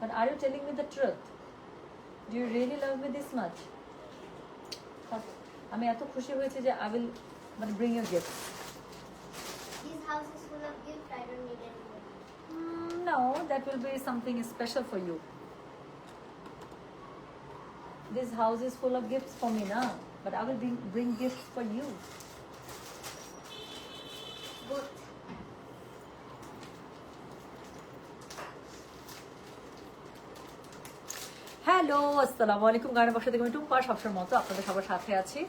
But are you telling me the truth do you really love me this much আমি এত খুশি হয়েছি যে আই উইল মানে bring you gift This house is full of gifts. I don't need any more. Mm, no, that will be something special for you. This house is full of gifts for me now, but I will bring, bring gifts for you. Hello, আসসালামু আলাইকুম। গানের বসা থেকে আমি টুম্পা সবসময় মতো আপনাদের সবার সাথে আছি।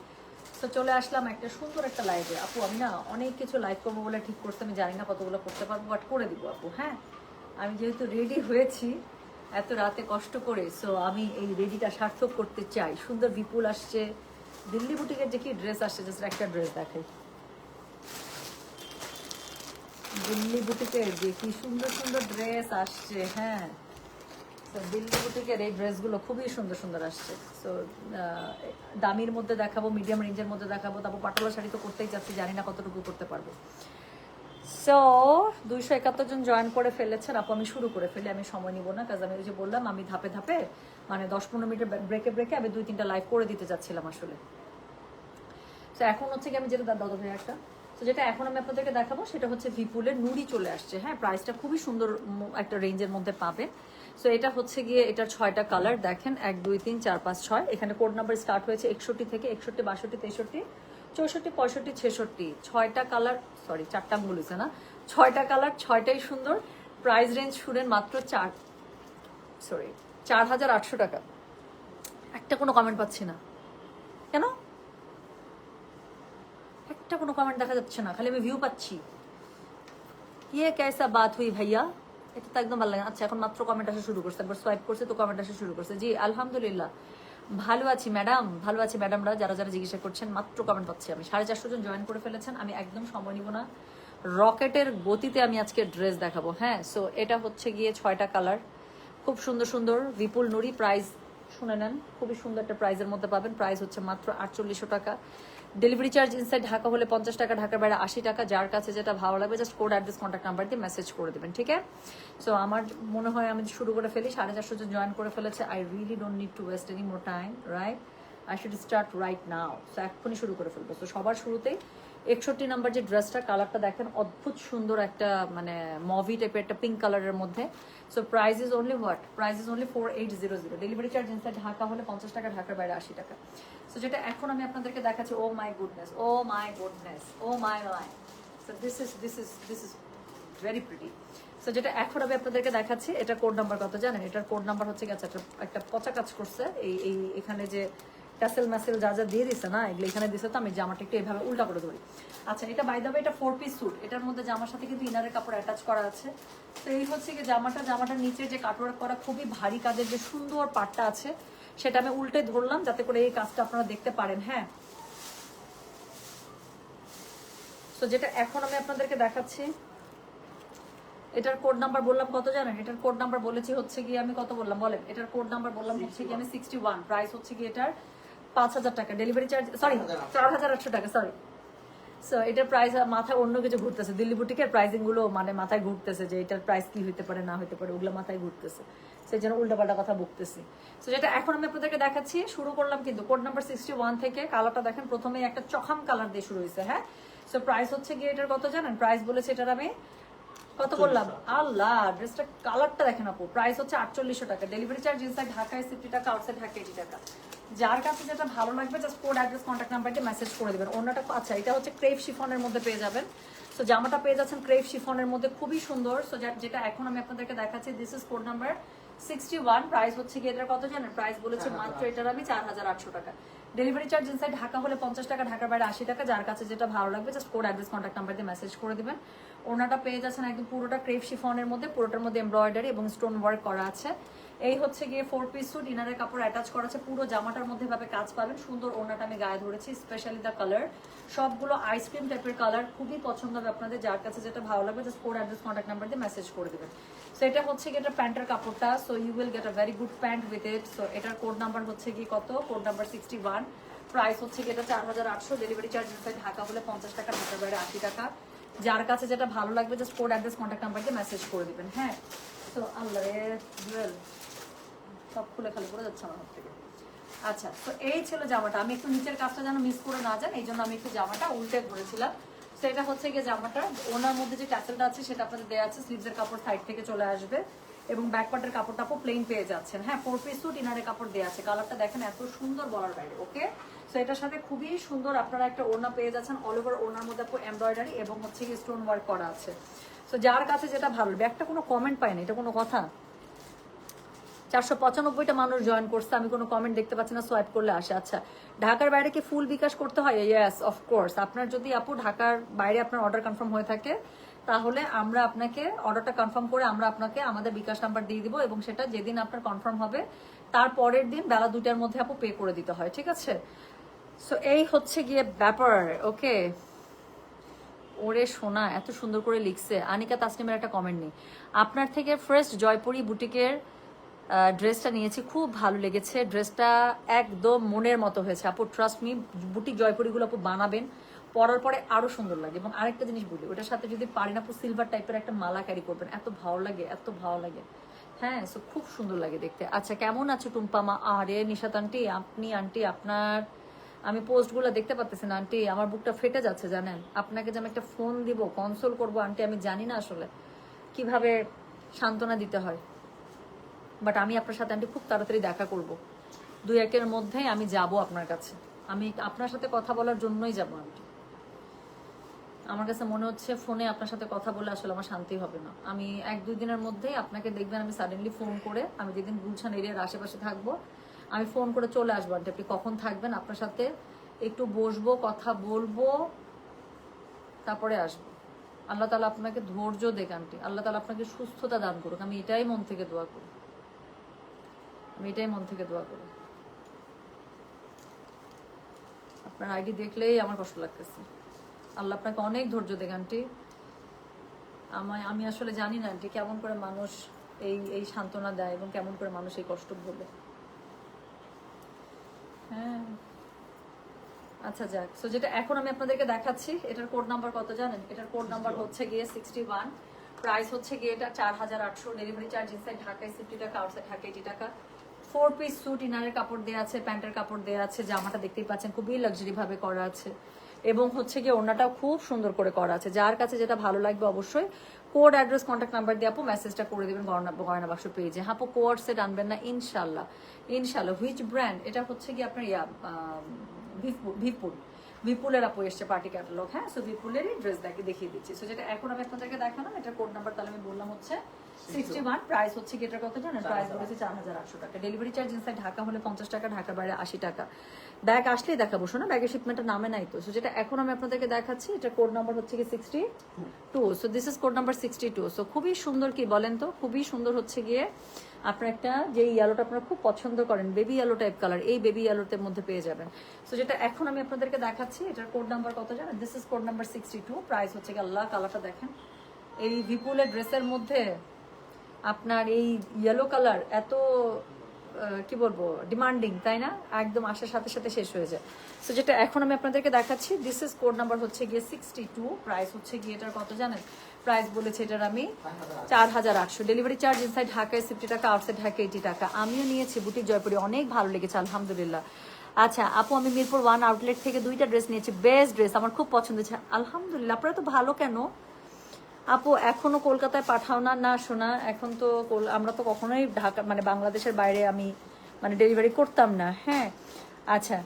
তো চলে আসলাম একটা সুন্দর একটা লাইভে আপু, আমি না অনেক কিছু লাইভ করব বলে ঠিক করতে আমি জানি না কতগুলো করতে পারব বাট করে দিব আপু হ্যাঁ? আমি যেহেতু রেডি হয়েছি, এত রাতে কষ্ট করে সো আমি এই রেডিটা সার্থক করতে চাই। সুন্দর বিপুল আসছে। দিল্লি বুটিকের যে কি ড্রেস আসছে জাস্ট একটা ড্রেস দেখাই। দিল্লি বুটিকের যে কি সুন্দর সুন্দর ড্রেস আসছে হ্যাঁ? তো দিল্লি বুটিকের এই ড্রেসগুলো খুবই সুন্দর সুন্দর আসছে। সো দামির মধ্যে দেখাবো, মিডিয়াম রেঞ্জের মধ্যে দেখাবো, তারপর পাটোলা শাড়ি তো করতেই চাচ্ছি, জানি না কতটুকু করতে পারব। সো দুইশো একাত্তর জন জয়েন করে ফেলেছেন। আপু, আমি শুরু করে ফেলি, আমি সময় নিব না কাজ আমি যে বললাম, আমি ধাপে ধাপে মানে দশ পনেরো মিনিটের ব্রেকে ব্রেকে আমি দুই তিনটা লাইভ করে দিতে চাচ্ছিলাম আসলে। তো এখন হচ্ছে কি আমি যেটা দাদা দাদা ভাই একটা তো যেটা এখন আমি আপনাদেরকে দেখাবো, সেটা হচ্ছে ভিপুলের নুড়ি চলে আসছে। হ্যাঁ প্রাইসটা খুবই সুন্দর একটা রেঞ্জের মধ্যে পাবে। সো এটা হচ্ছে গিয়ে এটার ছয়টা কালার দেখেন, এক, দুই, তিন, চার, পাঁচ, ছয়। এখানে কোড নাম্বার স্টার্ট হয়েছে একষট্টি থেকে একষট্টি, বাষট্টি, তেষট্টি, চৌষট্টি, পঁয়ষট্টি, ছেষট্টি। ছয়টা কালার সরি চারটা আঙ্গুল না। ছয়টা কালার ছয়টাই সুন্দর। প্রাইস রেঞ্জ শুনেন মাত্র চার সরি চার হাজার আটশো টাকা। একটা কোনো কমেন্ট পাচ্ছি না। কেন? একটা কোনো কমেন্ট দেখা যাচ্ছে না, খালি আমি ভিউ পাচ্ছি। ইয়ে কেসা বাত হুই ভাইয়া? এটা তো একদম ভালো লাগে আচ্ছা এখন মাত্র কমেন্ট আসা শুরু করছে। একবার সোয়াইপ করছে তো কমেন্ট আসা শুরু করছে। জি, আলহামদুলিল্লাহ। ভালো আছি ম্যাডাম ভালো আছি ম্যাডামরা যারা যারা জিজ্ঞাসা করছেন, মাত্র কমেন্ট পাচ্ছি আমি। সাড়ে চারশো জন জয়েন করে ফেলেছেন। আমি একদম সময় নিব না। রকেটের গতিতে আমি আজকে ড্রেস দেখাবো। হ্যাঁ সো এটা হচ্ছে গিয়ে ছয়টা কালার খুব সুন্দর সুন্দর। বিপুল নুরি প্রাইস শুনে নেন। খুবই সুন্দর একটা প্রাইজের মধ্যে পাবেন। প্রাইস হচ্ছে মাত্র আটচল্লিশশো টাকা। ডেলিভারি চার্জ ইনসাইড ঢাকা হলে পঞ্চাশ টাকা ঢাকার বাইরে আশি টাকা। যার কাছে যেটা ভালো লাগবে just code address contact number দিয়ে মেসেজ করে দেবেন, ঠিক আছে? সো আমার মনে হয় আমি শুরু করে ফেলি। সাড়ে চারশো জন জয়েন করে ফেলেছে। I really don't need to waste any more time right I should start right now so এক্ষুনি শুরু করে ফেলব। তো সবার শুরুতেই একষট্টি নাম্বার যে ড্রেসটা কালারটা দেখেন, অদ্ভুত সুন্দর একটা মানে মভি টাইপের একটা পিঙ্ক কালারের মধ্যে। So price is only what price is only four eight zero zero delivery charge inside Dhaka হলে পঞ্চাশ টাকা, ঢাকার বাইরে আশি টাকা। সো যেটা এখন আমি আপনাদেরকে দেখাচ্ছি ও my goodness oh my goodness oh my my so this is this is this is very pretty so যেটা এখন আমি আপনাদেরকে দেখাচ্ছি, এটা কোড নাম্বার কত জানেন? এটার কোড নাম্বার হচ্ছে গেছে একটা একটা পচা কাজ করছে, এই এই, এখানে যে ট্যাসেল ম্যাসেল যা যা দিয়ে দিছে না, এগুলো এখানে দিছে, তো আমি জামাটা একটু এভাবে উল্টা করে ধরি। আচ্ছা এটা বাই দাবে এটা ফোর পিস স্যুট এটার মধ্যে জামার সাথে কিন্তু ইনারের কাপড় অ্যাটাচ করা আছে। তো এই হচ্ছে কি জামাটা, জামাটার নিচে যে কাটওয়ার্ক করা খুবই ভারী কাজের যে সুন্দর পাটটা আছে, সেটা আমি উল্টে ধরলাম যাতে করে এই কাজটা আপনারা দেখতে পারেন হ্যাঁ। তো যেটা এখন আমি আপনাদেরকে দেখাচ্ছি, এটার কোড নাম্বার বললাম কত জানেন? এটার কোড নাম্বার বলেছি হচ্ছে কি আমি কত বললাম? বলেন, এটার কোড নাম্বার বললাম হচ্ছে কি আমি সিক্সটি ওয়ান প্রাইস হচ্ছে কি এটার পাঁচ হাজার টাকা ডেলিভারি চার্জ সরি চার হাজার আটশো টাকা সরি সো এটার প্রাইস মাথায় অন্য কিছু ঘুরতেছে। দিল্লি বুটিকের প্রাইসিংগুলো মানে মাথায় ঘুরতেছে যে এটার প্রাইস কি হইতে পারে, না হইতে পারে, ওগুলো মাথায় ঘুরতেছে। সেই জন্য উল্টাপাল্টা কথা বকতেছি। সো যেটা এখন আমি আপনাদেরকে দেখাচ্ছি, শুরু করলাম কিন্তু কোড নাম্বার সিক্সটি ওয়ান থেকে কালারটা দেখেন প্রথমে একটা চখাম কালার দিয়ে শুরু হয়েছে হ্যাঁ? সো প্রাইস হচ্ছে গিয়ে এটার কত জানেন? প্রাইস বলেছে এটার আমি কত বললাম? আল্লাহ ড্রেসটা কালারটা দেখেন আপু। প্রাইস হচ্ছে আটচল্লিশশো টাকা। ডেলিভারি চার্জ ইনসাইড ঢাকায় সিফটি টাকা আউটসাইড ঢাকা এইটি টাকা। যার কাছে যেটা ভালো লাগবে just code address contact number দিয়ে মেসেজ করে দেবেন। অন্যটা আচ্ছা এটা হচ্ছে ক্রেপ শিফনের মধ্যে পেয়ে যাবেন। সো জামাটা পেয়ে যাচ্ছেন ক্রেপ শিফনের মধ্যে। খুবই সুন্দর। সো যেটা এখন আমি আপনাদেরকে দেখাচ্ছি this is code number sixty one price হচ্ছে কি এটার কত জানেন? প্রাইস বলেছে মাত্র এটার আমি চার হাজার আটশো টাকা। ডেলিভারি চার্জ ইনসাইড ঢাকা হলে পঞ্চাশ টাকা ঢাকার বাইরে আশি টাকা। যার কাছে যেটা ভালো লাগবে just code address contact number দিয়ে মেসেজ করে দিবেন। ওনাটা পেয়ে যাচ্ছেন একদম পুরোটা ক্রেপ শিফনের মধ্যে, পুরোটার মধ্যে এমব্রয়ডারি এবং স্টোন ওয়ার্ক করা আছে। এই হচ্ছে গিয়ে ফোর পিস স্যুট ইনারের কাপড় অ্যাটাচ করা আছে, পুরো জামাটার মধ্যে ভাবে কাজ পাবেন। সুন্দর ওনাটা আমি গায়ে ধরেছি স্পেশালি দ্য কালার সবগুলো আইসক্রিম টাইপের কালার খুবই পছন্দ হবে আপনাদের, যার কাছে যেটা ভালো লাগবে just code address contact number দিয়ে মেসেজ করে দেবেন। সো এটা হচ্ছে গিয়ে এটা প্যান্টের কাপড়টা so you will get a very good pant with it so এটার কোড নাম্বার হচ্ছে কি কত? Code number sixty one price হচ্ছে গিয়ে এটা চার হাজার আটশো ডেলিভারি চার্জ ঢাকা হলে পঞ্চাশ টাকা ঢাকার বাইরে আশি টাকা। যার কাছে যেটা ভালো লাগবে just code address contact number দিয়ে মেসেজ করে দিবেন হ্যাঁ? তো আল্লাহ জুয়েল সব খুলে খালি করে যাচ্ছে আমার হাত থেকে। আচ্ছা তো এই ছিল জামাটা। আমি একটু নিচের কাজটা যেন মিস করে না যান, এই জন্য আমি একটু জামাটা উল্টে করেছিলাম তো এটা হচ্ছে গিয়ে জামাটা, ওনার মধ্যে যে ট্যাসেলটা আছে, সেটা আপনাদের দেওয়া আছে স্লিভসের কাপড় সাইড থেকে চলে আসবে। এবং ব্যাক পার্টের কাপড়টা আপু প্লেন পেয়ে যাচ্ছেন। হ্যাঁ ফোর পিস স্যুট ইনারের কাপড় দেওয়া আছে। কালারটা দেখেন, এত সুন্দর বলার বাইরে ওকে তো এটার সাথে খুবই সুন্দর আপনারা একটা ওড়না পেয়ে যাচ্ছেন। অল ওভার ওড়নার মধ্যে আপু এমব্রয়ডারি এবং হচ্ছে কি স্টোন ওয়ার্ক করা আছে। তো যার কাছে যেটা ভালো, ব্যাগটা কোনো কমেন্ট পায় না এটা কোনো কথা? চারশো পঁচানব্বইটা মানুষ জয়েন করছে, আমি কোনো কমেন্ট দেখতে পাচ্ছি না সোয়াইপ করলে আসে। আচ্ছা ঢাকার বাইরে কি ফুল বিকাশ করতে হয়? ইয়েস অফকোর্স আপনার যদি আপু ঢাকার বাইরে আপনার অর্ডার কনফার্ম হয়ে থাকে তাহলে আমরা আপনাকে অর্ডারটা কনফার্ম করে আমরা আপনাকে আমাদের বিকাশ নাম্বার দিয়ে দিব এবং সেটা যেদিন আপনার কনফার্ম হবে, তার পরের দিন বেলা দুইটার মধ্যে আপু পে করে দিতে হয়, ঠিক আছে? সো এই হচ্ছে গিয়ে ব্যাপার ওকে ওরে সোনা, এত সুন্দর করে লিখছে। আনিকা তাসনিমের একটা কমেন্ট নেই। আপনার থেকে ফ্রেশ জয়পুরি বুটিকের ড্রেসটা নিয়েছি, খুব ভালো লেগেছে। ড্রেসটা একদম মনের মতো হয়েছে। আপু ট্রাস্ট মি বুটিক জয়পুরিগুলো আপু বানাবেন। পরার পরে আরও সুন্দর লাগে। এবং আরেকটা জিনিস বলি, ওটার সাথে যদি পারেন আপু সিলভার টাইপের একটা মালা ক্যারি করবেন, এত ভালো লাগে, এত ভালো লাগে। হ্যাঁ সো খুব সুন্দর লাগে দেখতে। আচ্ছা কেমন আছো টুম্পামা আরে, নিশাত আন্টি আপনি আন্টি আপনার, আমি পোস্টগুলো দেখতে পাচ্তেছি না আন্টি আমার বুকটা ফেটে যাচ্ছে, জানেন? আপনাকে যে আমি একটা ফোন দিব কনসোল করব আন্টি আমি জানি না আসলে কীভাবে সান্ত্বনা দিতে হয়। বাট আমি আপনার সাথে আন্টি খুব তাড়াতাড়ি দেখা করব। দুই একের মধ্যেই আমি যাব আপনার কাছে। আমি আপনার সাথে কথা বলার জন্যই যাব আন্টি আমার কাছে মনে হচ্ছে ফোনে আপনার সাথে কথা বলে আসলে আমার শান্তি হবে না। আমি এক দুই দিনের মধ্যেই আপনাকে দেখবেন আমি সাডেনলি ফোন করে আমি যেদিন গুলশান এরিয়ার আশেপাশে থাকব, আমি ফোন করে চলে আসব। আন্টি, আপনি কখন থাকবেন? আপনার সাথে একটু বসবো, কথা বলব, তারপরে আসব। আল্লাহ তালা আপনাকে ধৈর্য দেখ আন্টি। আল্লাহ তালা আপনাকে সুস্থতা দান করুক। আমি এটাই মন থেকে দোয়া করি। আমি এটাই মন থেকে দোয়া করি। আপনার আইডি দেখলেই আমার কষ্ট লাগতেছে। আল্লাহ আপনাকে অনেক ধৈর্য দেখ আন্টি। আমায় আমি আসলে জানি না আন্টি কেমন করে মানুষ এই এই সান্ত্বনা দেয় এবং কেমন করে মানুষ এই কষ্ট ভোগে। হ্যাঁ। আচ্ছা যাক। সো যেটা এখন আমি আপনাদেরকে দেখাচ্ছি এটার কোড নাম্বার কত জানেন? এটার কোড নাম্বার হচ্ছে গিয়ে সিক্সটি ওয়ান প্রাইস হচ্ছে গিয়ে এটা চার হাজার আটশো। ডেলিভারি চার্জ ইনসাইড ঢাকায় সিফটি টাকা আউটসাইড ঢাকা এইটি টাকা। ফোর পিস স্যুট ইনারের কাপড় দেওয়া আছে প্যান্টের কাপড় দেওয়া আছে জামাটা দেখতেই পাচ্ছেন খুবই লাক্সারি ভাবে করা আছে। এবং হচ্ছে গিয়ে ওনাটাও খুব সুন্দর করে করা আছে। যার কাছে যেটা ভালো লাগবে অবশ্যই কোড অ্যাড্রেস কন্ট্যাক্ট নাম্বার দিয়ে আপু মেসেজটা করে দেবেন গয়না গয়না বাক্স পেয়েছে হ্যাঁ আপু কোয়ার সেট আনবেন না, ইনশাল্লাহ। ইনশাল্লাহ হুইচ ব্র্যান্ড এটা হচ্ছে গিয়ে আপনার ইয়া ভিপুর বিপুলের আপু এসছে পার্টি ক্যাটালগ হ্যাঁ? সো বিপুলেরই ড্রেস দেখে দেখিয়ে দিচ্ছি। সো যেটা এখন আমি আপনাদেরকে দেখালাম এটা কোড নাম্বার তাহলে আমি বললাম হচ্ছে সিক্সটি ওয়ান প্রাইস হচ্ছে কি এটার কত জানেন? প্রাইস বলেছে চার হাজার আটশো টাকা। ডেলিভারি চার্জ ইনসাইড ঢাকা হলে পঞ্চাশ টাকা ঢাকার বাইরে আশি টাকা। ব্যাগ আসলেই দেখাবো শোনো ব্যাগের শিপমেন্টের নামে নাই তো। সো যেটা এখন আমি আপনাদেরকে দেখাচ্ছি এটা কোড নাম্বার হচ্ছে কি sixty two so this is code number sixty two so খুবই সুন্দর কি বলেন তো? খুবই সুন্দর হচ্ছে গিয়ে আপনার একটা যে ইয়ালোটা আপনারা খুব পছন্দ করেন বেবি ইয়েলো টাইপ কালার এই বেবি ইয়েলোটার মধ্যে পেয়ে যাবেন। সো যেটা এখন আমি আপনাদেরকে দেখাচ্ছি, এটার কোড নাম্বার কত জানেন? This is code number sixty two price হচ্ছে আল্লাহ কালারটা দেখেন। এই বিপুলের ড্রেসের মধ্যে আপনার এই ইয়েলো কালার এত কি বলব ডিমান্ডিং তাই না? একদম আসার সাথে সাথে শেষ হয়ে যায়। সো যেটা এখন আমি আপনাদেরকে দেখাচ্ছি দিস ইজ কোড নাম্বার হচ্ছে গিয়ে সিক্সটি টু প্রাইস হচ্ছে গিয়ে এটার কত জানেন? প্রাইস বলেছে এটার আমি চার হাজার আটশো। ডেলিভারি চার্জ ইনসাইড ঢাকায় সিফটি টাকা আউটসাইড ঢাকা এইটি টাকা। আমিও নিয়েছি, বুটিক জয়পুরি অনেক ভালো লেগেছে, আলহামদুলিল্লাহ। আচ্ছা আপু, আমি মিরপুর ওয়ান আউটলেট থেকে দুইটা ড্রেস নিয়েছি বেস্ট ড্রেস আমার খুব পছন্দ হয়েছে। আলহামদুলিল্লাহ, আপনারা তো ভালো কেন? আপু, এখনও কলকাতায় পাঠাও না না শোনা, এখন তো আমরা তো কখনোই ঢাকা মানে বাংলাদেশের বাইরে আমি মানে ডেলিভারি করতাম না হ্যাঁ? আচ্ছা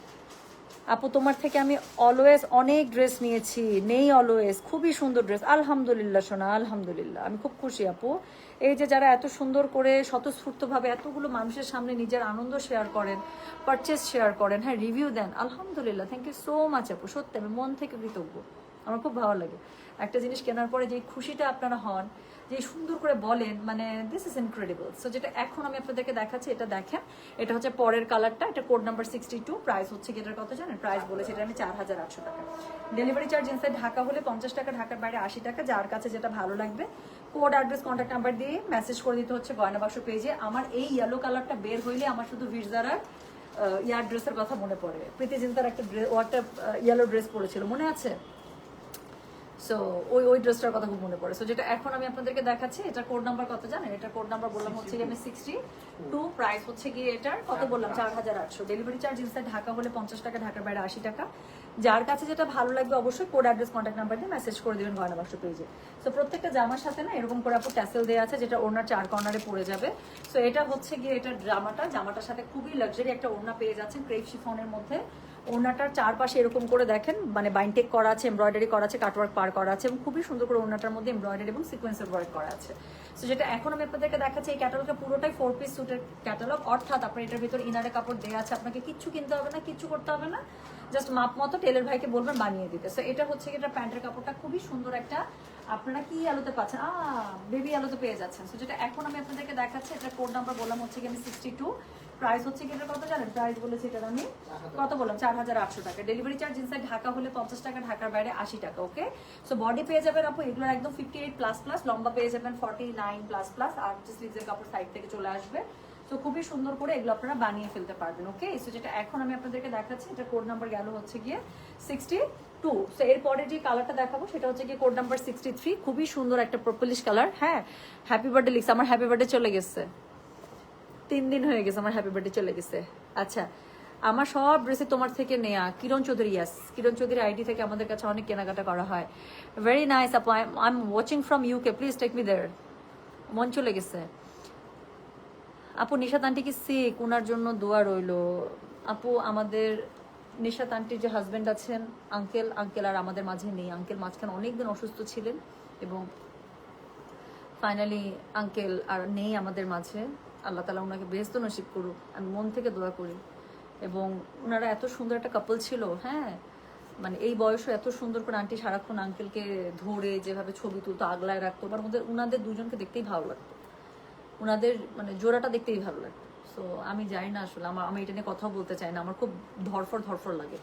আপু, তোমার থেকে আমি অলওয়েজ অনেক ড্রেস নিয়েছি। নেই অলওয়েজ খুবই সুন্দর ড্রেস আলহামদুলিল্লাহ, সোনা, আলহামদুলিল্লাহ। আমি খুব খুশি, আপু। এই যে যারা এত সুন্দর করে, স্বতঃস্ফূর্তভাবে এতগুলো মানুষের সামনে নিজের আনন্দ শেয়ার করেন পারচেস শেয়ার করেন হ্যাঁ রিভিউ দেন, আলহামদুলিল্লাহ থ্যাংক ইউ সো মাচ আপু। সত্যি, আমি মন থেকে কৃতজ্ঞ। আমার খুব ভালো লাগে। একটা জিনিস কেনার পরে যে খুশিটা আপনারা হন যে সুন্দর করে বলেন মানে দিস ইজ ইনক্রেডিবল সো যেটা এখন আমি আপনাদেরকে দেখাচ্ছি, এটা দেখেন, এটা হচ্ছে পরের কালারটা, এটা code number sixty two price হচ্ছে কি এটার কত জানেন? প্রাইস বলেছে এটা আমি চার হাজার আটশো টাকা। ডেলিভারি চার্জ ইনসাইড ঢাকা হলে পঞ্চাশ টাকা, ঢাকার বাইরে আশি টাকা, যার কাছে যেটা ভালো লাগবে কোড অ্যাড্রেস কন্ট্যাক্ট নাম্বার দিয়ে মেসেজ করে দিতে হচ্ছে গয়না বাক্স পেজে। আমার এই ইয়েলো কালারটা বের হইলে আমার শুধু ভিড়জারার ইয়ার ড্রেসের কথা মনে পড়ে। প্রীতি জিন্তার একটা ড্রেস ও একটা ইয়েলো ড্রেস পরেছিল, মনে আছে? সো ওই ওই ড্রেসটার কথা খুব মনে পড়ে। সো যেটা এখন আমি আপনাদেরকে দেখাচ্ছি এটা কোড নাম্বার কত জানেন? এটা কোড নাম্বার বললাম হচ্ছে আমি সিক্সটি টু প্রাইস হচ্ছে গিয়ে এটার কত বললাম? চার হাজার আটশো। ডেলিভারি চার্জ ইনসাইড ঢাকা হলে পঞ্চাশ টাকা ঢাকার বাইরে আশি টাকা। যার কাছে যেটা ভালো লাগবে অবশ্যই কোড অ্যাড্রেস কন্ট্যাক্ট নাম্বার দিয়ে মেসেজ করে দেবেন গয়না বাক্স পেজে সো প্রত্যেকটা জামার সাথে না এরকম করে আপু ট্যাসেল দেওয়া আছে যেটা ওনার চার কর্নারে পড়ে যাবে। সো এটা হচ্ছে গিয়ে এটা জামাটা জামাটার সাথে খুবই লাক্সারি একটা ওড়না পেয়ে যাচ্ছেন ক্রেপ শিফনের মধ্যে। ওড়নাটার চারপাশে এরকম করে দেখেন মানে বাইনটেক করা আছে, এমব্রয়ডারি করা আছে, কাটওয়ার্ক পার করা আছে, এবং খুবই সুন্দর করে ওড়নাটার মধ্যে এমব্রয়ডারি এবং সিকোয়েন্সের ওয়ার্ক করা আছে। সো যেটা এখন আমি আপনাদেরকে দেখাচ্ছি, এই ক্যাটালগটা পুরোটাই ফোর পিস সুটের ক্যাটালগ অর্থাৎ আপনার এটার ভিতর ইনারে কাপড় দেওয়া আছে, আপনাকে কিচ্ছু কিনতে হবে না, কিচ্ছু করতে হবে না জাস্ট মাপ মতো টেলের ভাইকে বলবেন বানিয়ে দিতে। সো এটা হচ্ছে এটা প্যান্টের কাপড়টা, খুবই সুন্দর একটা, আপনারা কি আলোতে পাচ্ছেন? আ বেবি আলোতে পেয়ে যাচ্ছেন। সো যেটা এখন আমি আপনাদেরকে দেখাচ্ছি এটা কোড নাম্বার বললাম হচ্ছে কি আমি সিক্সটি টু প্রাইস হচ্ছে কি কত জানেন? প্রাইস বলেছি এটা আমি। কত বললাম? চার হাজার আটশো টাকা। ডেলিভারি চার্জ ইনসাইড ঢাকা হলে পঞ্চাশ টাকা, ঢাকার বাইরে আশি টাকা ওকে সো বডি পেয়ে যাবেন আপু, এগুলোর একদম ফিফটি এইট প্লাস প্লাস লম্বা পেয়ে যাবেন ফর্টি নাইন প্লাস প্লাস আর স্লিভসের কাপড় সাইড থেকে চলে আসবে। তো খুবই সুন্দর করে এগুলো আপনারা বানিয়ে ফেলতে পারবেন ওকে সো যেটা এখন আমি আপনাদেরকে দেখাচ্ছি, এটা কোড নাম্বার গেল হচ্ছে গিয়ে সিক্সটি টু সো এরপরে যে কালারটা দেখাবো, সেটা হচ্ছে গিয়ে কোড নাম্বার সিক্সটি থ্রি খুবই সুন্দর একটা প্রপলিশ কালার হ্যাঁ? হ্যাপি বার্থডে লিখছে আমার হ্যাপি বার্থডে চলে গেছে। তিন দিন হয়ে গেছে, আমার হ্যাপি বার্থডে চলে গেছে। আচ্ছা আমার সব ড্রেসে তোমার থেকে নেয়া। কিরণ চৌধুরী ইয়াস কিরণ চৌধুরী আইডি থেকে আমাদের কাছে অনেক কেনাকাটা করা হয়। ভেরি নাইস আপু। I am watching from UK please take me দের মন চলে গেছে। আপু, নিশাত আন্টি কি সিক ওনার জন্য দোয়া রইল। আপু, আমাদের নিশাত আন্টির যে হাজবেন্ড আছেন আঙ্কেল আঙ্কেল আর আমাদের মাঝে নেই। আঙ্কেল মাঝখানে অনেকদিন অসুস্থ ছিলেন এবং ফাইনালি আঙ্কেল আর নেই আমাদের মাঝে। আল্লাহ তালা ওনাকে বেস্ত নসিব করুক, আমি মন থেকে দোয়া করি। এবং ওনারা এত সুন্দর একটা কাপল ছিল হ্যাঁ? মানে এই বয়সে এত সুন্দর করে আন্টি সারাক্ষণ আঙ্কেলকে ধরে, যেভাবে ছবি তুলতো, আগলায় রাখতো মানে ওদের ওনাদের দুজনকে দেখতেই ভালো লাগতো। ওনাদের মানে জোড়াটা দেখতেই ভালো লাগতো। সো আমি জানি না আসলে আমার আমি এটা নিয়ে কথাও বলতে চাই না, আমার খুব ধরফর ধরফর লাগে।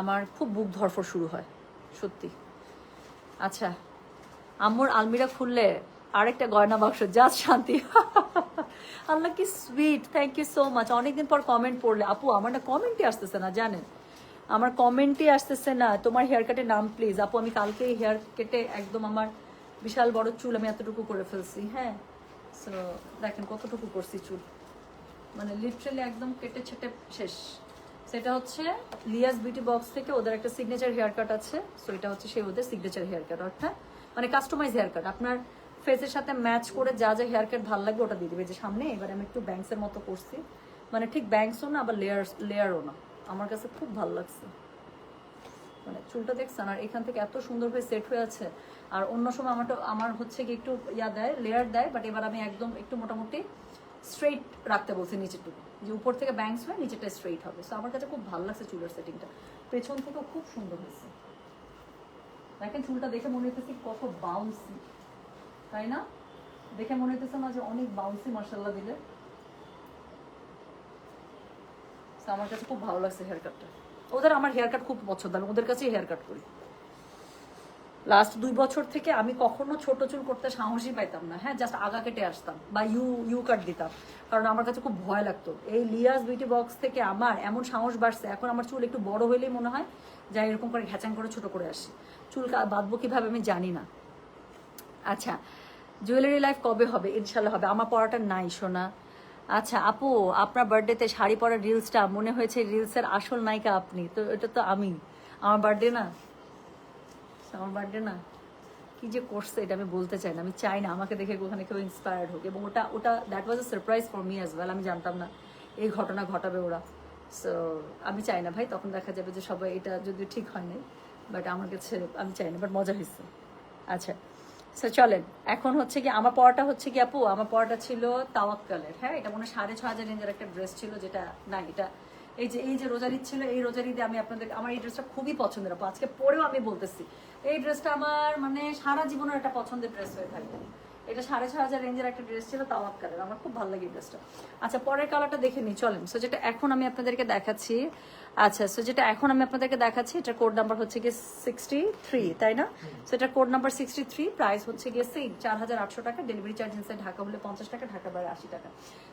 আমার খুব বুক ধরফর শুরু হয়, সত্যি। আচ্ছা আম্মুর আলমিরা খুললে আরেকটা গয়না বাক্স যা শান্তি। আল্লাহ কি sweet thank you so much অনেকদিন পর কমেন্ট পড়লে, আপু, আমার না কমেন্টই আসতেছে না, জানেন? আমার কমেন্টই আসতেছে না। তোমার হেয়ার কাটের নাম প্লিজ আপু, আমি কালকে হেয়ার কেটে একদম আমার বিশাল বড় চুল আমি এতটুকু করে ফেলছি হ্যাঁ? সো দেখেন কতটুকু করছি চুল। মানে লিটারালি একদম কেটে ছেটে শেষ। সেটা হচ্ছে লিয়াস বিউটি বক্স থেকে ওদের একটা সিগনেচার হেয়ার কাট আছে। সো এটা হচ্ছে সেই ওদের সিগনেচার হেয়ার কাট অর্থাৎ মানে কাস্টমাইজ হেয়ার কাট আপনার ফেসের সাথে ম্যাচ করে যা যা হেয়ার কাট ভালো লাগবে ওটা দিয়ে দেবে। যে সামনে, এবার আমি একটু ব্যাংকসের মতো করছি। মানে ঠিক ব্যাংকসও না, আবার লেয়ার লেয়ারও না। আমার কাছে খুব ভালো লাগছে। মানে চুলটা দেখছেন? আর এখান থেকে এত সুন্দরভাবে সেট হয়ে আছে। আর অন্য সময় আমারটা আমার হচ্ছে কি একটু ইয়া দেয় লেয়ার দেয় বাট এবার আমি একদম একটু মোটামুটি স্ট্রেইট রাখতে বলছি নিচেরটুকু। যে উপর থেকে ব্যাংকস হয় নিচেটা স্ট্রেইট হবে। সো আমার কাছে খুব ভালো লাগছে চুলের সেটিংটা পেছন থেকেও খুব সুন্দর হয়েছে। দেখেন চুলটা দেখে মনে হচ্ছে কত বাউন্সি তাই না? দেখে মনে হইতেছে না যে অনেক বাউন্সি মার্শাল্লাহ দিলে। আমার কাছে খুব ভালো লাগছে হেয়ার কাটটা ওদের আমার হেয়ার কাট খুব পছন্দ, আমি ওদের কাছেই হেয়ার কাট করি। লাস্ট দুই বছর থেকে আমি কখনো ছোট চুল করতে সাহসই পাইতাম না। হ্যাঁ জাস্ট আগা কেটে আসতাম বা ইউ ইউ কাট দিতাম। কারণ আমার কাছে খুব ভয় লাগতো। এই লিয়াস বিউটি বক্স থেকে আমার এমন সাহস বাড়ছে, এখন আমার চুল একটু বড় হইলেই মনে হয় যা এরকম করে ঘ্যাচাং করে ছোট করে আসি। চুল বাঁধবো কীভাবে আমি জানি না। আচ্ছা জুয়েলারি লাইফ কবে হবে? ইনশাল্লাহ হবে। আমার পড়াটা নাই শোনা আচ্ছা আপু, আপনার বার্থডেতে শাড়ি পরার রিলসটা মনে হয়েছে রিলসের আসল নায়িকা আপনি। তো এটা তো আমি। আমার বার্থডে না? আমার বার্থডে না? কি যে করছে এটা আমি বলতে চাই না। আমি চাই না আমাকে দেখে ওখানে কেউ ইন্সপায়ার্ড হোক। এবং ওটা ওটা that was a surprise for me as well আমি জানতাম না এই ঘটনা ঘটাবে ওরা। সো আমি চাই না ভাই। তখন দেখা যাবে যে সবাই এটা যদি ঠিক হয় নাই। বাট আমার কাছে, আমি চাই না। বাট মজা হয়েছে। আচ্ছা। সো চলেন। এখন হচ্ছে কি, আমার পড়াটা হচ্ছে কি আপু? আমার পড়াটা ছিল তাওয়াক্কালের হ্যাঁ? এটা মনে সাড়ে ছ হাজার রেঞ্জের একটা ড্রেস ছিল যেটা, না, এটা এই যে এই যে রোজারি ছিল, এই রোজারিতে আমি আপনাদের, আমার এই ড্রেসটা খুবই পছন্দের আপু। আজকে পরেও আমি বলতেছি, এই ড্রেসটা আমার মানে সারা জীবনের একটা পছন্দের ড্রেস হয়ে থাকবে। এটা সাড়ে ছ হাজার রেঞ্জের একটা ড্রেস ছিল তাওয়াক কালার আমার খুব ভালো লাগে ড্রেসটা আচ্ছা পরের কালারটা দেখে নিই। চলেন সো যেটা এখন আমি আপনাদেরকে দেখাচ্ছি আচ্ছা সো যেটা এখন আমি আপনাদেরকে দেখাচ্ছি এটা কোড নাম্বার হচ্ছে গিয়ে সিক্সটি থ্রি তাই না? সো এটা code number sixty three price হচ্ছে গিয়ে সেম চার হাজার আটশো টাকা ডেলিভারি চার্জ ইনসাইড ঢাকা হলে পঞ্চাশ টাকা ঢাকা বাইরে আশি টাকা।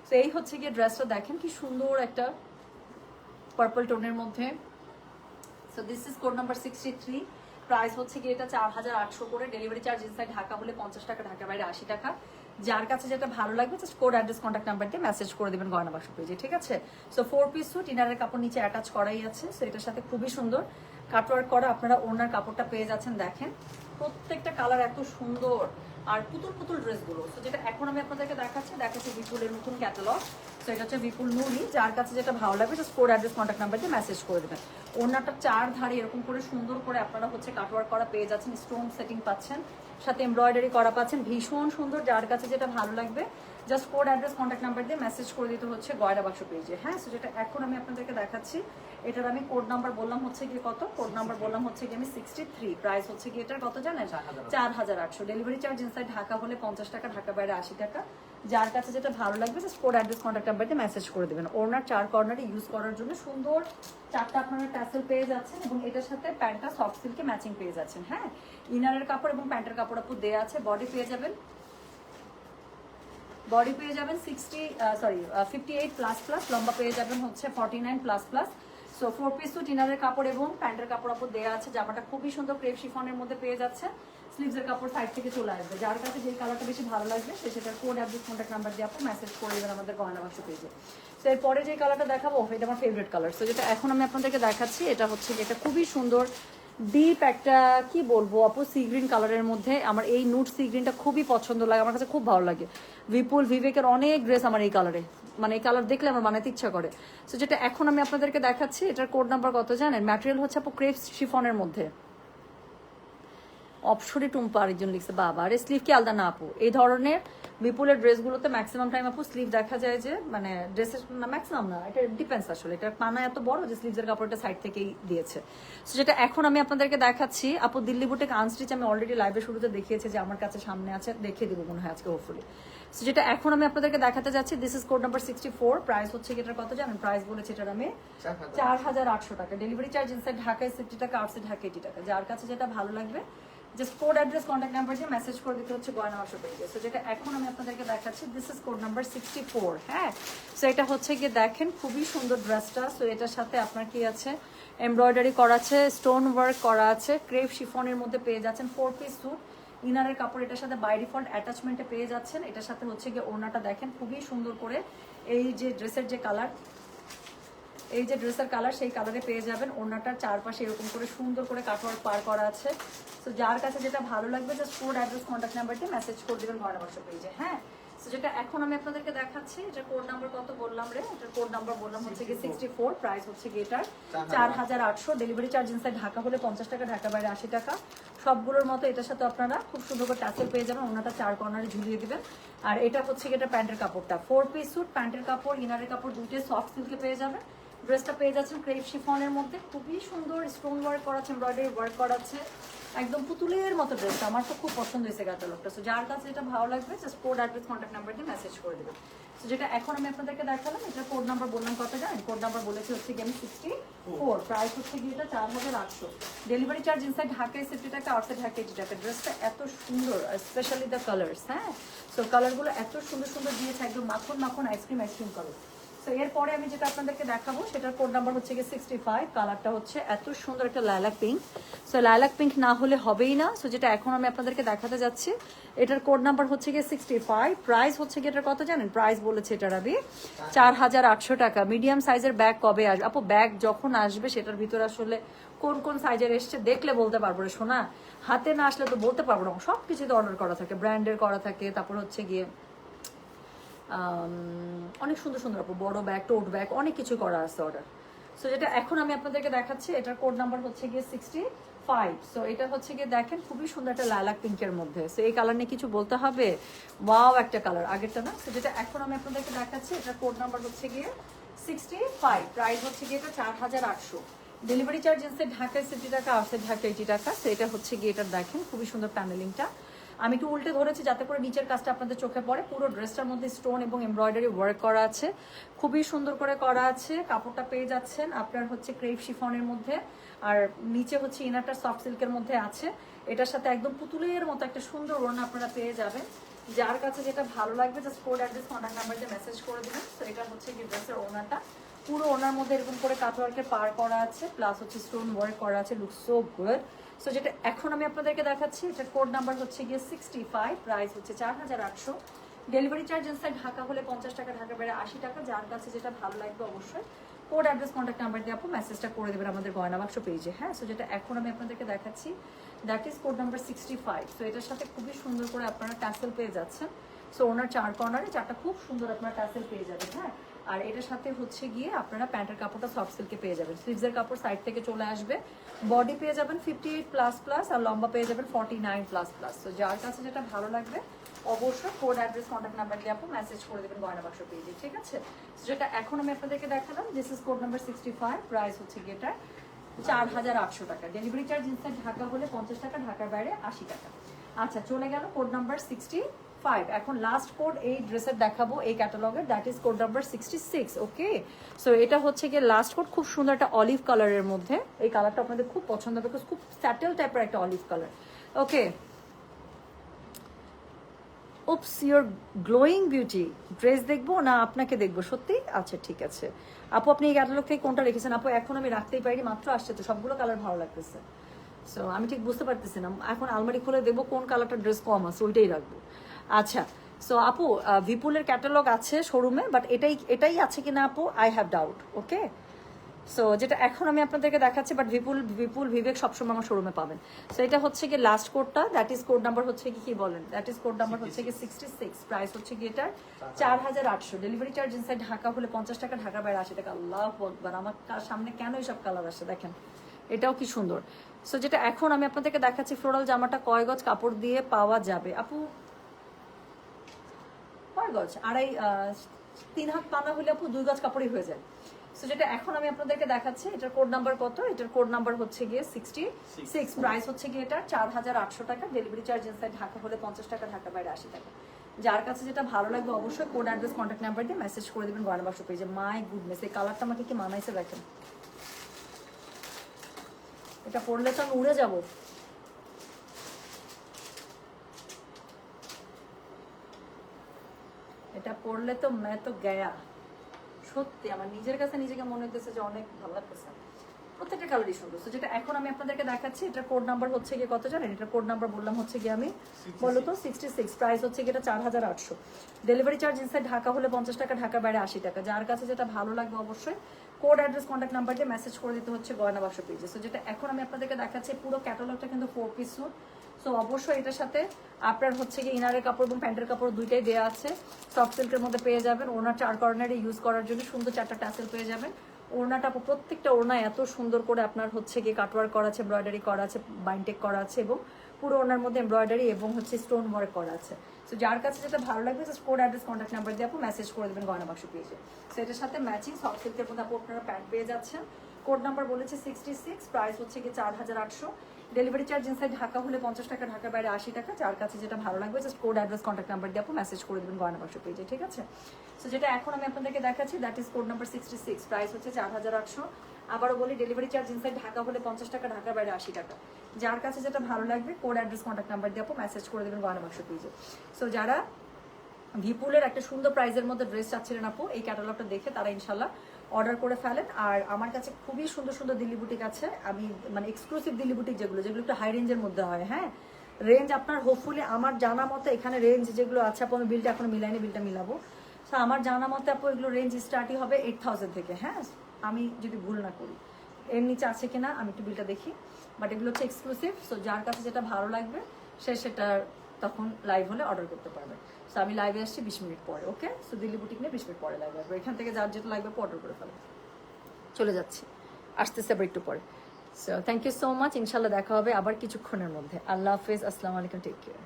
সো এই হচ্ছে গিয়ে ড্রেসটা দেখেন কি সুন্দর একটা পার্পল টোনের মধ্যে। So this is code number sixty three price হচ্ছে কি এটা চার হাজার আটশো করে ডেলিভারি চার্জ ইনসাইড ঢাকা হলে পঞ্চাশ টাকা ঢাকা বাইরে আশি টাকা। যার কাছে যেটা ভালো লাগবে just code address contact number দিয়ে মেসেজ করে দেবেন গয়না বাক্স পেজে, ঠিক আছে? সো ফোর পিস স্যুট ইনারের কাপড় নিচে অ্যাটাচ করাই আছে সো এটার সাথে খুবই সুন্দর। কাটওয়ার্ক করা, আপনারা ওনার কাপড়টা পেয়ে যাচ্ছেন, দেখেন। প্রত্যেকটা কালার এত সুন্দর। আর পুতুল পুতুল ড্রেসগুলো। তো যেটা এখন আমি আপনাদেরকে দেখাচ্ছি দেখাচ্ছি বিপুলের নতুন ক্যাটালগ তো এটা হচ্ছে বিপুল নুরি যার কাছে যেটা ভালো লাগবে just code address contact number দিয়ে মেসেজ করে দেবেন। ওনাটা চার ধারে এরকম করে সুন্দর করে আপনারা হচ্ছে কাটওয়ার্ক করা পেয়ে যাচ্ছেন স্টোন সেটিং পাচ্ছেন, সাথে এমব্রয়ডারি করা পাচ্ছেন। ভীষণ সুন্দর, যার কাছে যেটা ভালো লাগবে just code address contact number দিয়ে মেসেজ করে দিতে হচ্ছে গয়না বাক্স পেজে হ্যাঁ সো যেটা এখন আমি আপনাদেরকে দেখাচ্ছি এটার আমি কোড নাম্বার বললাম হচ্ছে গিয়ে কত? কোড নাম্বার বললাম হচ্ছে গিয়ে আমি সিক্সটি থ্রি প্রাইস হচ্ছে গিয়ে এটার কত জানেন? চার হাজার আটশো। ডেলিভারি চার্জ ইনসাইড ঢাকা হলে পঞ্চাশ টাকা ঢাকা বাইরে আশি টাকা। যার কাছে যেটা ভালো লাগবে just code address contact number দিয়ে মেসেজ করে দেবেন। ওনার চার কর্নারে ইউজ করার জন্য সুন্দর চারটা আপনারা ট্যাসেল পেয়ে যাচ্ছেন এবং এটার সাথে প্যান্টটা সফট সিল্কে ম্যাচিং পেয়ে যাচ্ছেন। হ্যাঁ ইনারের কাপড় এবং প্যান্টের কাপড় আপু দেওয়া আছে বডি পেয়ে যাবেন। বডি পেয়ে যাবেন sixty sorry fifty eight plus plus লম্বা পেয়ে যাবেন হচ্ছে forty nine plus plus so four piece two টিনারের কাপড় এবং প্যান্টের কাপড় আপর দেওয়া আছে, জামাটা খুবই সুন্দর ক্রেপ শিফনের মধ্যে পেয়ে যাচ্ছে। স্লিভসের কাপড় সাইড থেকে চলে আসবে। যার কাছে যে কালারটা বেশি ভালো লাগবে, সে সেটার কোড অ্যাড্রেস কন্ট্যাক্ট নাম্বার দিয়ে আপনি মেসেজ করে দেবেন আমাদের গহনা বাক্স পেজে তো এরপরে যে কালারটা দেখাবো, এটা আমার ফেভারিট কালার সো যেটা এখন আমি আপনাদেরকে দেখাচ্ছি, এটা হচ্ছে এটা খুবই সুন্দর ডিপ একটা, কি বলব আপু সি গ্রিন কালারের মধ্যে আমার এই নুট সি গ্রিনটা খুবই পছন্দ লাগে, আমার কাছে খুব ভালো লাগে। বিপুল ভিভেকের অনেক ড্রেস আমার এই কালারে মানে এই কালার দেখলে আমার বানাতে ইচ্ছা করে। সো যেটা এখন আমি আপনাদেরকে দেখাচ্ছি, এটার কোড নাম্বার কত জানেন? ম্যাটেরিয়াল হচ্ছে আপু ক্রেপ শিফনের মধ্যে। অপসরে টুম্পা আরেকজন লিখছে বাবা আরে স্লিভ কি আলাদা না আপু? এই ধরনের বিপুলের ড্রেসগুলোতে ম্যাক্সিমাম টাইম আপু স্লিভ দেখা যায় যে মানে ড্রেসের ম্যাক্সিমাম না এটা ডিপেন্স আসলে। এটা পানা এত বড় যে স্লিভসের কাপড়টা সাইড থেকেই দিয়েছে। সো যেটা এখন আমি আপনাদেরকে দেখাচ্ছি আপু দিল্লি বুটেক আনস্টিচ আমি অলরেডি লাইভে শুরুতে দেখিয়েছি যে আমার কাছে সামনে আছে দেখিয়ে দেবো মনে হয় আজকে হোপফুলি সো যেটা এখন আমি আপনাদেরকে দেখাতে যাচ্ছি this is code number sixty four price হচ্ছে কি এটার কত জানেন? প্রাইস বলেছে এটার আমি চার হাজার। আটশো টাকা। ডেলিভারি চার্জ ইনসাইড ঢাকায় সিক্সটি টাকা আউটসাইড ঢাকা এইটি টাকা যার কাছে যেটা ভালো লাগবে just code address contact number দিয়ে মেসেজ করে দিতে হচ্ছে গয়না বাক্স পেজে সো যেটা এখন আমি আপনাদেরকে দেখাচ্ছি this is code number sixty four হ্যাঁ? সো এটা হচ্ছে গিয়ে দেখেন, খুবই সুন্দর ড্রেসটা সো এটার সাথে আপনার কি আছে? এমব্রয়ডারি করা আছে স্টোন ওয়ার্ক করা আছে ক্রেপ শিফনের মধ্যে পেয়ে যাচ্ছেন ফোর পিস স্যুট ইনারের কাপড়, এটার সাথে বাই ডিফল্ট অ্যাটাচমেন্টে পেয়ে যাচ্ছেন। এটার সাথে হচ্ছে গিয়ে ওড়নাটা দেখেন, খুবই সুন্দর করে। এই যে ড্রেসের যে কালার এই যে ড্রেসের কালার সেই কালারে পেয়ে যাবেন। ওড়নাটার চারপাশে এরকম করে সুন্দর করে কাটওয়ার্ক পার করা আছে। তো যার কাছে যেটা ভালো লাগবে just code address contact number দিয়ে মেসেজ করে দেবেন ঘরে বসে পেজে হ্যাঁ? তো যেটা এখন আমি আপনাদেরকে দেখাচ্ছি এটা কোড নাম্বার কত বললাম রে? এটার কোড নাম্বার বললাম হচ্ছে কি সিক্সটি ফোর প্রাইস হচ্ছে কি এটার চার হাজার আটশো। ডেলিভারি চার্জ ইনসাইড ঢাকা হলে পঞ্চাশ টাকা ঢাকা বাইরে আশি টাকা। সবগুলোর মতো এটার সাথে আপনারা খুব সুন্দর করে টাচেল পেয়ে যাবেন। ওনাটা চার কর্নারে ঝুলিয়ে দিবেন। আর এটা হচ্ছে কি এটা প্যান্টের কাপড়টা। ফোর পিস স্যুট প্যান্টের কাপড় ইনারের কাপড় দুইটাই সফট সিল্কে পেয়ে যাবেন। ড্রেসটা পেয়ে যাচ্ছেন ক্রেপ শিফনের মধ্যে। খুবই সুন্দর স্টোন ওয়ার্ক করা আছে এমব্রয়ডারি ওয়ার্ক করা আছে একদম পুতুলের মতো ড্রেসটা আমার তো খুব পছন্দ হয়েছে ক্যাটালগটা সো যার কাছে যেটা ভালো লাগবে just code address contact number দিয়ে মেসেজ করে দেবেন। সো যেটা এখন আমি আপনাদেরকে দেখালাম, এটা কোড নাম্বার বললাম কত জানেন? কোড নাম্বার বলেছি হচ্ছে গিয়ে আমি সিক্সটি ফোর প্রাইস হচ্ছে গিয়ে এটা চার হাজার আটশো। ডেলিভারি চার্জ ইনসাইড ঢাকায় সিফটি টাকা আউটসাইড ঢাকা এইটি টাকা। ড্রেসটা এত সুন্দর স্পেশালি দ্য কালার্স হ্যাঁ? সো কালারগুলো এত সুন্দর সুন্দর দিয়েছে, একদম মাখন মাখন আইসক্রিম আইসক্রিম কালার তো এরপরে আমি যেটা আপনাদেরকে দেখাবো, সেটার কোড নাম্বার হচ্ছে গিয়ে সিক্সটি ফাইভ কালারটা হচ্ছে এত সুন্দর একটা lilac pink so lilac pink না হলে হবেই না। সো যেটা এখন আমি আপনাদেরকে দেখাতে যাচ্ছি, এটার কোড নাম্বার হচ্ছে গিয়ে সিক্সটি ফাইভ প্রাইস হচ্ছে গিয়ে এটার কত জানেন? প্রাইস বলেছে এটার আমি চার হাজার আটশো টাকা। মিডিয়াম সাইজের ব্যাগ কবে আসবে আপু ব্যাগ যখন আসবে, সেটার ভিতরে আসলে কোন কোন সাইজের এসছে, দেখলে বলতে পারব রে শোনা হাতে না আসলে তো বলতে পারব না সব কিছুতে অর্ডার করা থাকে ব্র্যান্ডের করা থাকে, তারপর হচ্ছে গিয়ে অনেক সুন্দর সুন্দর বড় ব্যাগ টোট ব্যাগ অনেক কিছু করা আছে অর্ডার সো যেটা এখন আমি আপনাদেরকে দেখাচ্ছি, এটার কোড নাম্বার হচ্ছে গিয়ে সিক্সটি ফাইভ সো এটা হচ্ছে গিয়ে দেখেন, খুবই সুন্দর একটা লালাক পিঙ্কের মধ্যে। সো এই কালার নিয়ে কিছু বলতে হবে? ওয়াও একটা কালার আগেরটা না? সো যেটা এখন আমি আপনাদেরকে দেখাচ্ছি, এটার কোড নাম্বার হচ্ছে গিয়ে সিক্সটি ফাইভ প্রাইস হচ্ছে গিয়ে এটা চার হাজার আটশো। ডেলিভারি চার্জ ইনসে ঢাকায় সিটি টাকা আউটসাইড ঢাকা এইটি টাকা। সো এটা হচ্ছে গিয়ে এটা দেখেন, খুবই সুন্দর প্যানেলিংটা আমি একটু উল্টে ধরেছি যাতে করে নিচের কাজটা আপনাদের চোখে পড়ে? পুরো ড্রেসটার মধ্যে স্টোন এবং এমব্রয়ডারি ওয়ার্ক করা আছে। খুবই সুন্দর করে করা আছে। কাপড়টা পেয়ে যাচ্ছেন আপনার হচ্ছে ক্রেপ শিফনের মধ্যে। আর নিচে হচ্ছে ইনারটা সফট সিল্কের মধ্যে আছে। এটার সাথে একদম পুতুলের মতো একটা সুন্দর ওড়না আপনারা পেয়ে যাবেন। যার কাছে যেটা ভালো লাগবে just code address contact number দিয়ে মেসেজ করে দেবেন। তো এটা হচ্ছে কি ড্রেসের ওড়নাটা। পুরো ওনার মধ্যে এরকম করে কাটওয়ার্কে পার করা আছে। প্লাস হচ্ছে স্টোন ওয়ার্ক করা আছে। লুক সো গুড সো যেটা এখন আমি আপনাদেরকে দেখাচ্ছি এটা কোড নাম্বার হচ্ছে গিয়ে সিক্সটি ফাইভ প্রাইস হচ্ছে চার হাজার আটশো। ডেলিভারি চার্জ ইনসাইড ঢাকা হলে পঞ্চাশ টাকা, ঢাকা বেড়ে আশি টাকা। যার কাছে যেটা ভালো লাগবে অবশ্যই কোড অ্যাড্রেস কন্ট্যাক্ট নাম্বার দিয়ে আপু মেসেজটা করে দেবেন আমাদের গয়না বাক্স পেজে হ্যাঁ? সো যেটা এখন আমি আপনাদেরকে দেখাচ্ছি that is code number sixty five so এটার সাথে খুবই সুন্দর করে আপনারা ট্যাসেল পেয়ে যাচ্ছেন। সো ওনার চার কর্নারে চারটা খুব সুন্দর আপনারা ট্যাসেল পেয়ে যাবেন হ্যাঁ? আর এটার সাথে হচ্ছে গিয়ে আপনারা প্যান্টের কাপড়টা সফট সিল্কে পেয়ে যাবেন। স্লিভসের কাপড় সাইড থেকে চলে আসবে। বডি পেয়ে যাবেন ফিফটি এইট প্লাস প্লাস আর লম্বা পেয়ে যাবেন ফর্টি নাইন প্লাস প্লাস তো যার কাছে যেটা ভালো লাগবে, অবশ্যই কোড অ্যাড্রেস কন্ট্যাক্ট নাম্বার দিয়ে আপনি মেসেজ করে দেবেন গয়না বাক্স পেজে ঠিক আছে? যেটা এখন আমি আপনাদেরকে দেখালাম this is code number sixty five price হচ্ছে গিয়েটা চার হাজার আটশো টাকা। ডেলিভারি চার্জ ঢাকা হলে পঞ্চাশ টাকা, ঢাকার বাইরে আশি টাকা। আচ্ছা চলে গেল কোড নাম্বার সিক্সটি ফাইভ এখন লাস্ট কোড এই ড্রেসের দেখাবো, এই ক্যাটালগের that is code number sixty six okay so এটা হচ্ছে গিয়ে লাস্ট কোড খুব সুন্দর একটা অলিভ কালারের মধ্যে। এই কালারটা আপনাদের খুব পছন্দ হবে খুব স্যাটেল টাইপের একটা olive colour okay oops your glowing beauty dress দেখব না আপনাকে দেখব? সত্যি? আচ্ছা ঠিক আছে। আপু, আপনি এই ক্যাটালগ থেকে কোনটা রেখেছেন? আপু, এখন আমি রাখতেই পারি মাত্র আসছে তো, সবগুলো কালার ভালো লাগতেছে। সো আমি ঠিক বুঝতে পারতেছি না। এখন আলমারি খুলে দেবো কোন কালারটা ড্রেস কম আছে, ওইটাই রাখব। আচ্ছা সো আপু ভিপুলের ক্যাটালগ আছে শোরুমে বাট এটাই এটাই আছে কিনা আপু? I have doubt okay so যেটা এখন আমি আপনাদেরকে দেখাচ্ছি বাট বিপুল বিপুল বিবেক সবসময় আমার শোরুমে পাবেন। সো এটা হচ্ছে কি লাস্ট কোডটা দ্যাট ইজ কোড নাম্বার হচ্ছে কি কি বলেন? দ্যাট ইজ কোড নাম্বার হচ্ছে কি সিক্সটি সিক্স প্রাইস হচ্ছে কি এটার? চার হাজার আটশো। ডেলিভারি চার্জ ইনসাইড ঢাকা হলে পঞ্চাশ টাকা, ঢাকা বাইরে আশি টাকা। আল্লাহ আকবার, আমার সামনে কেন এইসব কালার আসে দেখেন? এটাও কি সুন্দর। সো যেটা এখন আমি আপনাদেরকে দেখাচ্ছি ফ্লোরাল জামাটা কয় গজ কাপড় দিয়ে পাওয়া যাবে? আপু কয় গজ আড়াই তিন হাত পানা হলে আপু দুই গজ কাপড়ই হয়ে যায়। সো যেটা এখন আমি আপনাদেরকে দেখাচ্ছি এটার কোড নাম্বার কত? এটার কোড নাম্বার হচ্ছে গিয়ে সিক্সটি সিক্স প্রাইস হচ্ছে গিয়ে এটা চার হাজার আটশো টাকা। ডেলিভারি চার্জ ইনসাইড ঢাকা হলে পঞ্চাশ টাকা ঢাকা বাইরে আশি টাকা। যার কাছে যেটা ভালো লাগবে অবশ্যই কোড অ্যাড্রেস কন্ট্যাক্ট নাম্বার দিয়ে মেসেজ করে দেবেন গয়না বাক্স পেজে মাই গুডনেস এই কালারটা আমাকে কি মানাইছে দেখেন। এটা পরলে তো আমি উড়ে যাব এটা পড়লে তো মে তো গয়া। সত্যি আমার নিজের কাছে নিজেকে মনে হতেছে যে অনেক ভালো লাগতেছে। প্রত্যেকটা কালারই সুন্দর। যেটা এখন আমি আপনাদেরকে দেখাচ্ছি এটা কোড নাম্বার হচ্ছে গিয়ে কত জানেন? এটা কোড নাম্বার বললাম হচ্ছে গিয়ে আমি বলো তো? সিক্সটি সিক্স প্রাইস হচ্ছে গিয়ে এটা চার হাজার আটশো। ডেলিভারি চার্জ ইনসাইড ঢাকা হলে পঞ্চাশ টাকা ঢাকা বাইরে আশি টাকা। যার কাছে যেটা ভালো লাগবে অবশ্যই কোড অ্যাড্রেস কন্ট্যাক্ট নাম্বার দিয়ে মেসেজ করে দিতে হচ্ছে গয়না বাক্স পেজে সো যেটা এখন আমি আপনাদেরকে দেখাচ্ছি পুরো ক্যাটালগটা কিন্তু ফোর পিস স্যুট সো অবশ্যই এটার সাথে আপনার হচ্ছে কি ইনারের কাপড় এবং প্যান্টের কাপড় দুইটাই দেওয়া আছে। সফট সিল্কের মধ্যে পেয়ে যাবেন। ওনার চার কর্নারে ইউজ করার জন্য সুন্দর চারটা ট্যাসেল পেয়ে যাবেন। ওড়নাটা প্রত্যেকটা ওড়না এত সুন্দর করে আপনার হচ্ছে কি কাটওয়ার্ক করা আছে এমব্রয়ডারি করা আছে বাইনটেক করা আছে এবং পুরো ওনার মধ্যে এমব্রয়ডারি এবং হচ্ছে স্টোন ওয়ার্ক করা আছে। সো যার কাছে যেটা ভালো লাগবে just code address contact number দিয়ে আপু মেসেজ করে দেবেন গয়না বাক্স পেয়েছে সো এটার সাথে ম্যাচিং সফট সিল্কের মধ্যে আপু আপনারা প্যান্ট পেয়ে যাচ্ছেন। কোড নাম্বার বলেছে সিক্সটি সিক্স প্রাইস হচ্ছে কি চার হাজার আটশো। ডেলিভারি চার্জ ইনসাইড ঢাকা হলে পঞ্চাশ টাকা, ঢাকার বাইরে আশি টাকা। যার কাছে যেটা ভালো লাগবে just code address contact number দিয়ে আপু মেসেজ করে দেবেন গয়না বাক্স পেজে ঠিক আছে? সো যেটা এখন আমি আপনাদেরকে দেখাচ্ছি that is code number sixty six price হচ্ছে চার হাজার আটশো। আবারও বলি ডেলিভারি চার্জ ইনসাইড ঢাকা হলে পঞ্চাশ টাকা, ঢাকার বাইরে আশি টাকা। যার কাছে যেটা ভালো লাগবে কোড অ্যাড্রেস কন্ট্যাক্ট নাম্বার দিয়ে আপু মেসেজ করে দেবেন গয়না বাক্স পেজে সো যারা ভিপুলের একটা সুন্দর প্রাইজের মধ্যে ড্রেস চাচ্ছিলেন আপু, এই ক্যাটালগটা দেখে তারা ইনশাল্লাহ অর্ডার করে ফেলেন। আর আমার কাছে খুবই সুন্দর সুন্দর দিল্লি বুটিক আছে। আমি মানে এক্সক্লুসিভ দিল্লি বুটিক যেগুলো যেগুলো একটু হাই রেঞ্জের মধ্যে হয় হ্যাঁ? রেঞ্জ আপনার হোপফুলি আমার জানা মতো এখানে রেঞ্জ যেগুলো আছে, আপু আমি বিলটা এখনও মিলাইনি বিলটা মিলাবো। তো আমার জানা মতে আপু এগুলো রেঞ্জ স্টার্টই হবে এইট থাউজেন্ড থেকে হ্যাঁ? আমি যদি ভুল না করি। এর নিচে আছে কিনা আমি একটু বিলটা দেখি। বাট এগুলো হচ্ছে এক্সক্লুসিভ সো যার কাছে যেটা ভালো লাগবে, সে সেটা তখন লাইভ হলে অর্ডার করতে পারবে সো আমি লাইভে আসছি বিশ মিনিট পরে ওকে সো দিল্লি বুটিক নিয়ে বিশ মিনিট পরে লাইভে আসব। এখান থেকে যার যেটা লাগবে অর্ডার করে ফেলো। চলে যাচ্ছি। আসতেছে আবার একটু পরে। So thank you so much ইনশাল্লাহ দেখা হবে আবার কিছুক্ষণের মধ্যে। আল্লাহ হাফেজ। আসসালামু আলাইকুম। Take care